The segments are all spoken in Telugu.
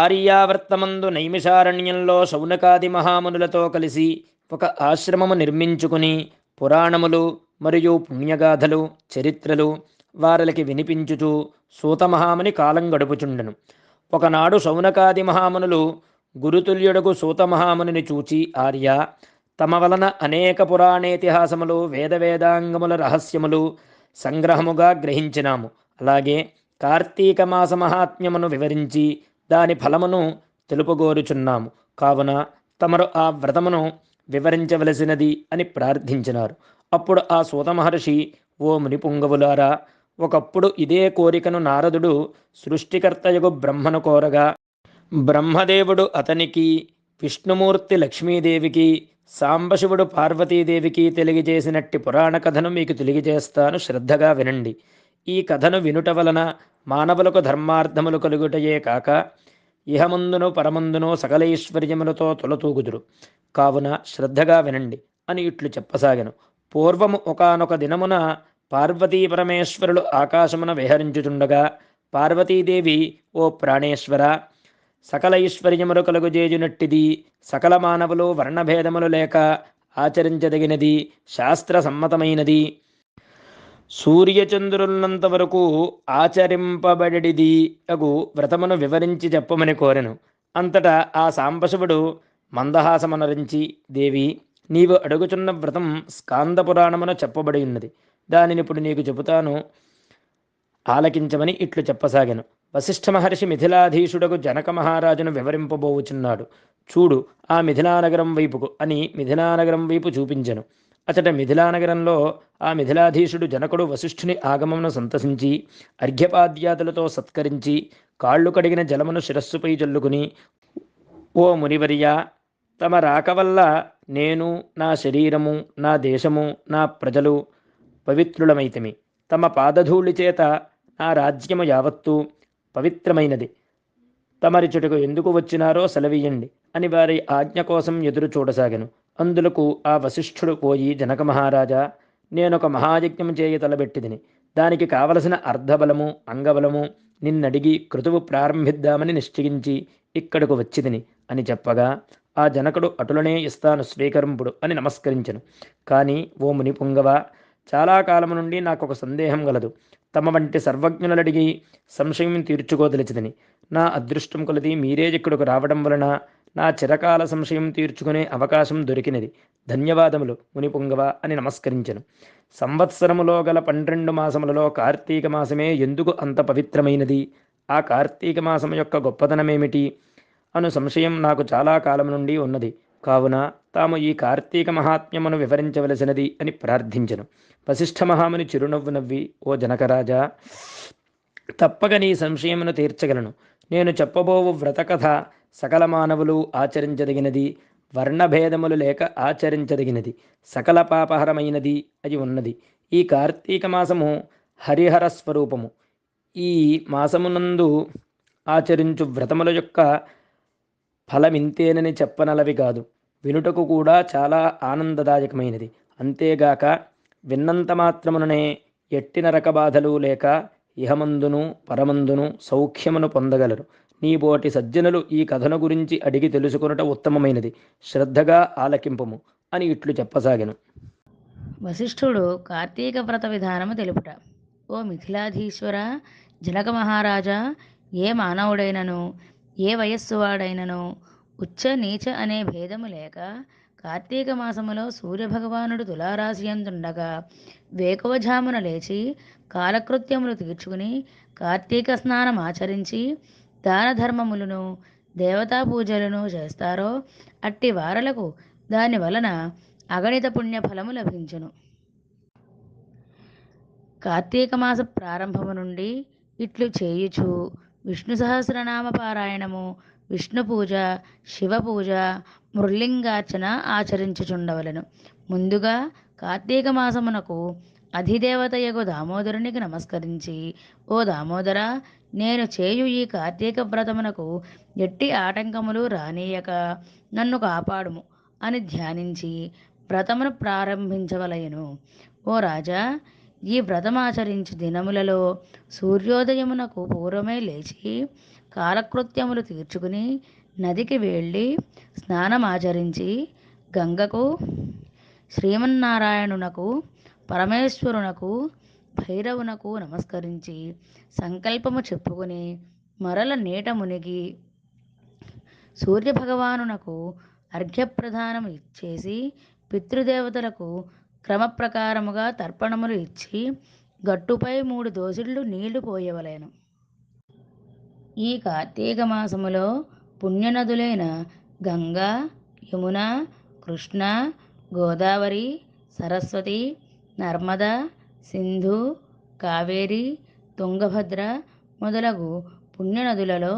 ఆర్యావర్తమందు నైమిషారణ్యంలో శౌనకాది మహామునులతో కలిసి ఒక ఆశ్రమము నిర్మించుకుని పురాణములు మరియు పుణ్యగాథలు చరిత్రలు వారలకి వినిపించుచు సూతమహాముని కాలం గడుపుచుండెను. ఒకనాడు శౌనకాది మహామునులు గురుతుల్యుడకు సూతమహామునిని చూచి ఆర్య తమ వలన అనేక పురాణేతిహాసములు వేదవేదాంగముల రహస్యములు సంగ్రహముగా గ్రహించినాము. అలాగే కార్తీక మాస మహాత్మ్యమును వివరించి దాని ఫలమును తెలుపుగోరుచున్నాము. కావున తమరు ఆ వ్రతమును వివరించవలసినది అని ప్రార్థించినారు. అప్పుడు ఆ సూత మహర్షి ఓ మునిపుంగవులారా ఒకప్పుడు ఇదే కోరికను నారదుడు సృష్టికర్తయగు బ్రహ్మను కోరగా బ్రహ్మదేవుడు అతనికి విష్ణుమూర్తి లక్ష్మీదేవికి సాంబశివుడు పార్వతీదేవికి తెలియజేసినట్టి పురాణ కథను మీకు తెలియజేస్తాను. శ్రద్ధగా వినండి. ఈ కథను వినుట వలన మానవులకు ధర్మార్థములు కలుగుటయే కాక ఇహమందును పరమందును సకలైశ్వర్యములతో తొలతూగుదురు. కావున శ్రద్ధగా వినండి అని ఇట్లు చెప్పసాగను. పూర్వము ఒకనొక దినమున పార్వతీ పరమేశ్వరులు ఆకాశమున విహరించుచుండగా పార్వతీదేవి ఓ ప్రాణేశ్వర సకల ఐశ్వర్యములు కలుగుజేయునట్టిది సకల మానవులు వర్ణభేదములు లేక ఆచరించదగినది శాస్త్ర సమ్మతమైనది సూర్యచంద్రులంత వరకు ఆచరింపబడిది అగు వ్రతమును వివరించి చెప్పమని కోరెను. అంతటా ఆ సాంబశివుడు మందహాసమనరించి దేవి నీవు అడుగుచున్న వ్రతం స్కాంద పురాణమున చెప్పబడి ఉన్నది దానిని ఇప్పుడు నీకు చెబుతాను. ఆలకించమని ఇట్లు చెప్పసాగాను. వశిష్ఠ మహర్షి మిథిలాధీశుడకు జనక మహారాజును వివరింపబోవుచున్నాడు. చూడు ఆ మిథిలానగరం వైపుకు అని మిథిలానగరం వైపు చూపించెను. అచట మిథిలానగరంలో ఆ మిథిలాధీశుడు జనకుడు వశిష్ఠుని ఆగమమును సంతసించి అర్ఘ్యపాద్యాదులతో సత్కరించి కాళ్ళు కడిగిన జలమును శిరస్సుపై జల్లుకుని ఓ మునివర్య తమ రాక వల్ల నేను నా శరీరము నా దేశము నా ప్రజలు పవిత్రులమైతమి. తమ పాదధూళి చేత నా రాజ్యము యావత్తు పవిత్రమైనది. తమరి చెటుకు ఎందుకు వచ్చినారో సెలవీయండి అని వారి ఆజ్ఞ కోసం ఎదురు చూడసాగను అందులకు ఆ వశిష్ఠుడు పోయి జనక మహారాజా నేనొక మహాయజ్ఞం చేయ తలబెట్టిదిని. దానికి కావలసిన అర్ధబలము అంగబలము నిన్నడిగి క్రతువు ప్రారంభిద్దామని నిశ్చయించి ఇక్కడకు వచ్చిదిని అని చెప్పగా ఆ జనకుడు అటులనే ఇస్తాను స్వీకరింపుడు అని నమస్కరించను. కానీ ఓ ముని పుంగవ చాలా కాలము నుండి నాకు ఒక సందేహం గలదు. తమ వంటి సర్వజ్ఞులడిగి సంశయం తీర్చుకోదలిచిదని నా అదృష్టం కొలది మీరే ఇక్కడకు రావడం వలన నా చిరకాల సంశయం తీర్చుకునే అవకాశం దొరికినది. ధన్యవాదములు మునిపుంగవ అని నమస్కరించెను. సంవత్సరములో గల పన్నెండు మాసములలో కార్తీక మాసమే ఎందుకు అంత పవిత్రమైనది? ఆ కార్తీక మాసం యొక్క గొప్పతనమేమిటి అను సంశయం నాకు చాలా కాలం నుండి ఉన్నది. కావున తాము ఈ కార్తీక మహాత్మ్యమును వివరించవలసినది అని ప్రార్థించెను. వశిష్ఠ మహాముని చిరునవ్వు నవ్వి ఓ జనకరాజా తప్పక నీ సంశయమును తీర్చగలను. నేను చెప్పబోవు వ్రతకథ సకల మానవులు ఆచరించదగినది వర్ణభేదములు లేక ఆచరించదగినది సకల పాపహరమైనది అది ఉన్నది. ఈ కార్తీక మాసము హరిహర స్వరూపము. ఈ మాసమునందు ఆచరించు వ్రతముల యొక్క ఫలమింతేనని చెప్పనలవి కాదు. వినుటకు కూడా చాలా ఆనందదాయకమైనది. అంతేగాక విన్నంత మాత్రముననే ఎట్టిన రకబాధలు లేక ఇహమందును పరమందును సౌఖ్యమును పొందగలరు. నీబోటి సజ్జనులు ఈ కథను గురించి అడిగి తెలుసుకొనుట ఉత్తమమైనది. శ్రద్ధగా ఆలకింపము అని ఇట్లు చెప్పసాగెను. వశిష్ఠుడు కార్తీక వ్రత విధానము తెలుపుట. ఓ మిథిలాధీశ్వర జనక మహారాజా ఏ మానవుడైనను ఏ వయస్సు వాడైనను ఉచ్చ నీచ అనే భేదము లేక కార్తీక మాసములో సూర్యభగవానుడు తులారాశి అందుండగా వేకువజామున లేచి కాలకృత్యములు తీర్చుకుని కార్తీక స్నానం ఆచరించి దాన ధర్మములను దేవతా పూజలను చేస్తారో అట్టి వారలకు దాని వలన అగణిత పుణ్య ఫలము లభించును. కార్తీక మాస ప్రారంభము నుండి ఇట్లు చేయుచు విష్ణు సహస్రనామ పారాయణము విష్ణు పూజ శివ పూజ మృల్లింగార్చన ఆచరించుచుండవలను. ముందుగా కార్తీక మాసమునకు అధిదేవతయగు దామోదరునికి నమస్కరించి ఓ దామోదర నేను చేయు ఈ కార్తీక వ్రతమునకు ఎట్టి ఆటంకములు రానీయక. నన్ను కాపాడుము అని ధ్యానించి వ్రతమును ప్రారంభించవలయను ఓ రాజా ఈ వ్రతమాచరించు దినములలో సూర్యోదయమునకు పూర్వమే లేచి కాలకృత్యములు తీర్చుకుని నదికి వెళ్ళి స్నానమాచరించి గంగకు శ్రీమన్నారాయణునకు పరమేశ్వరునకు భైరవునకు నమస్కరించి సంకల్పము చెప్పుకుని మరల నీట మునిగి సూర్యభగవానునకు అర్ఘ్యప్రదానము ఇచ్చేసి పితృదేవతలకు క్రమప్రకారముగా తర్పణములు ఇచ్చి గట్టుపై మూడు దోసిళ్ళు నీళ్ళు పోయవలేను. ఈ కార్తీక మాసములో పుణ్యనదులైన గంగా యమున కృష్ణ గోదావరి సరస్వతి నర్మదా సింధు కావేరి తుంగభద్ర మొదలగు పుణ్యనదులలో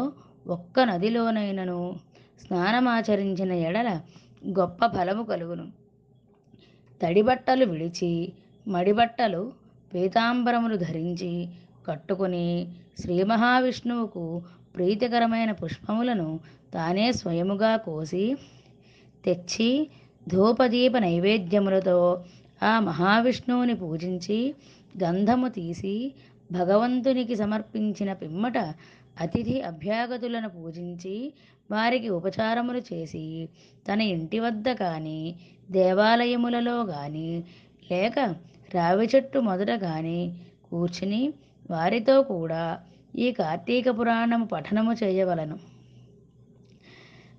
ఒక్క నదిలోనైనను స్నానమాచరించిన ఎడల గొప్ప ఫలము కలుగును. తడిబట్టలు విడిచి మడిబట్టలు పీతాంబరములు ధరించి కట్టుకుని శ్రీ మహావిష్ణువుకు ప్రీతికరమైన పుష్పములను తానే స్వయముగా కోసి తెచ్చి ధూపదీప నైవేద్యములతో ఆ మహావిష్ణువుని పూజించి గంధము తీసి భగవంతునికి సమర్పించిన పిమ్మట అతిథి అభ్యాగతులను పూజించి వారికి ఉపచారములు చేసి తన ఇంటి వద్ద కానీ దేవాలయములలో కానీ లేక రావి చెట్టు మొదట కానీ కూర్చుని వారితో కూడా ఈ కార్తీక పురాణము పఠనము చేయవలను.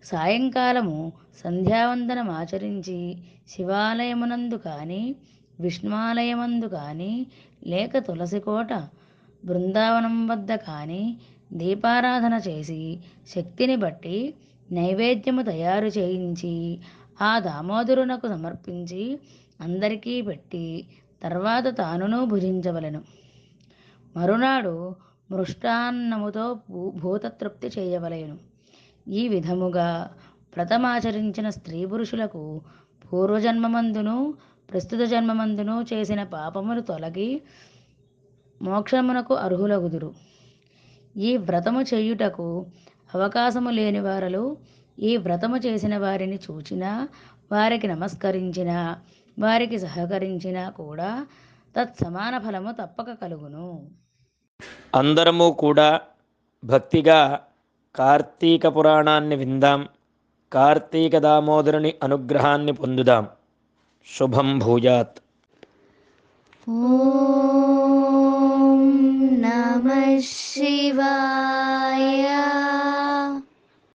సాయంకాలము సంధ్యావందనం ఆచరించి శివాలయమునందు కానీ విష్ణువాలయమందు కానీ లేక తులసికోట బృందావనం వద్ద కానీ దీపారాధన చేసి శక్తిని బట్టి నైవేద్యము తయారు చేయించి ఆ దామోదరునకు సమర్పించి అందరికీ పెట్టి తర్వాత తానును భుజించవలెను. మరునాడు మృష్టాన్నముతో భూ- భూతతృప్తి చేయవలెను. ఈ విధముగా వ్రతమాచరించిన స్త్రీ పురుషులకు పూర్వజన్మమందును ప్రస్తుత జన్మమందును చేసిన పాపములు తొలగి మోక్షమునకు అర్హులగుదురు. ఈ వ్రతము చేయుటకు అవకాశము లేని వారలు ఈ వ్రతము చేసిన వారిని చూచినా వారికి నమస్కరించినా వారికి సహకరించినా కూడా తత్సమాన ఫలము తప్పక కలుగును. అందరము కూడా భక్తిగా కార్తీక పురాణాన్ని విందాం. కార్తీక దామోదరుని అనుగ్రహాన్ని పొందుదాం. శుభం భూయాత్. నమ శివాయ.